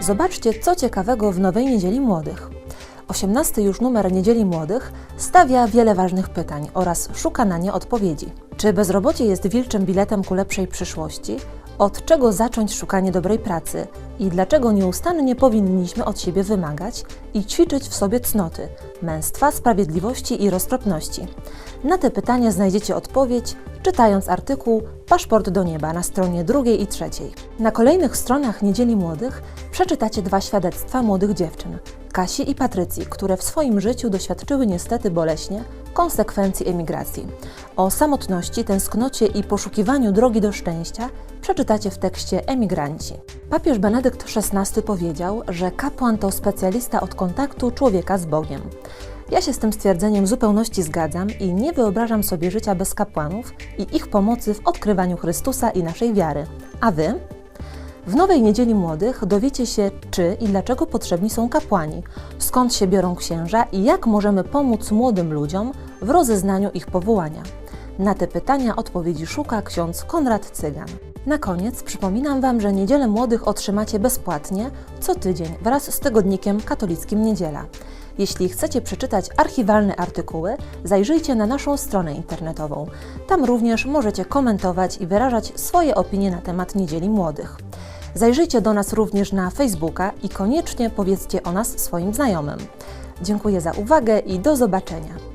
Zobaczcie, co ciekawego w nowej Niedzieli Młodych. 18 już numer Niedzieli Młodych stawia wiele ważnych pytań oraz szuka na nie odpowiedzi. Czy bezrobocie jest wilczym biletem ku lepszej przyszłości? Od czego zacząć szukanie dobrej pracy? I dlaczego nieustannie powinniśmy od siebie wymagać i ćwiczyć w sobie cnoty, męstwa, sprawiedliwości i roztropności? Na te pytania znajdziecie odpowiedź, czytając artykuł Paszport do nieba na stronie drugiej i trzeciej. Na kolejnych stronach Niedzieli Młodych przeczytacie dwa świadectwa młodych dziewczyn, Kasi i Patrycji, które w swoim życiu doświadczyły niestety boleśnie konsekwencji emigracji. O samotności, tęsknocie i poszukiwaniu drogi do szczęścia przeczytacie w tekście Emigranci. Papież Benedykt XVI powiedział, że kapłan to specjalista od kontaktu człowieka z Bogiem. Ja się z tym stwierdzeniem w zupełności zgadzam i nie wyobrażam sobie życia bez kapłanów i ich pomocy w odkrywaniu Chrystusa i naszej wiary. A wy? W nowej Niedzieli Młodych dowiecie się, czy i dlaczego potrzebni są kapłani, skąd się biorą księża i jak możemy pomóc młodym ludziom w rozeznaniu ich powołania. Na te pytania odpowiedzi szuka ksiądz Konrad Cygan. Na koniec przypominam Wam, że Niedzielę Młodych otrzymacie bezpłatnie co tydzień wraz z tygodnikiem katolickim Niedziela. Jeśli chcecie przeczytać archiwalne artykuły, zajrzyjcie na naszą stronę internetową. Tam również możecie komentować i wyrażać swoje opinie na temat Niedzieli Młodych. Zajrzyjcie do nas również na Facebooka i koniecznie powiedzcie o nas swoim znajomym. Dziękuję za uwagę i do zobaczenia.